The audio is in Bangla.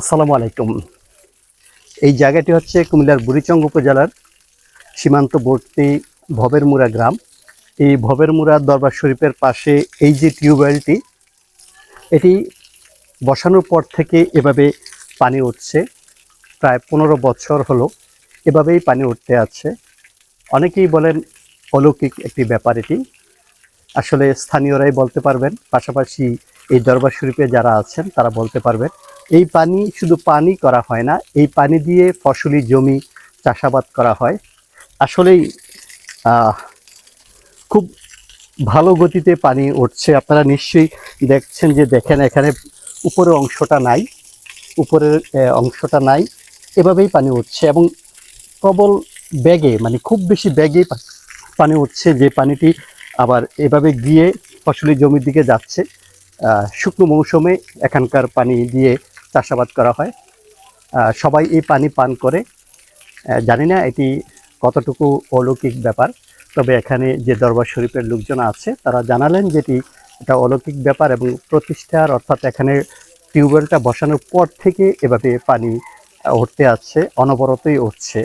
আসসালামু আলাইকুম। এই জায়গাটি হচ্ছে কুমিল্লার বুড়িচং উপজেলার সীমান্তবর্তী ভবেরমুড়া গ্রাম। এই ভবেরমুড়া দরবার শরীফের পাশে এই যে টিউবওয়েলটি, এটি বসানোর পর থেকে এভাবে পানি উঠছে। প্রায় পনেরো বছর হলো এভাবেই পানি উঠতে আছে। অনেকেই বলেন অলৌকিক একটি ব্যাপার এটি। আসলে স্থানীয়রাই বলতে পারবেন, পাশাপাশি এই দরবার শরীফে যারা আছেন তারা বলতে পারবেন। এই পানি শুধু পানি করা হয় না, এই পানি দিয়ে ফসলি জমি চাষাবাদ করা হয়। আসলেই খুব ভালো গতিতে পানি উঠছে। আপনারা নিশ্চয়ই দেখছেন যে দেখেন এখানে উপরের অংশটা নাই, উপরের অংশটা নাই। এভাবেই পানি উঠছে এবং প্রবল ব্যাগে মানে খুব বেশি ব্যাগে পানি উঠছে যে পানিটি আবার এভাবে গিয়ে ফসলি জমির দিকে যাচ্ছে। শুকনো মৌসুমে এখানকার পানি দিয়ে চাষাবাদ করা হয়। সবাই এই পানি পান করে। জানি না এটি কতটুকু অলৌকিক ব্যাপার, তবে এখানে যে দরবার শরীফের লোকজন আছে, তারা জানালেন যেটি এটা অলৌকিক ব্যাপার এবং প্রতিষ্ঠার অর্থাৎ এখানে টিউবওয়েলটা বসানোর পর থেকে এভাবে পানি উঠতে আসছে, অনবরতই উঠছে।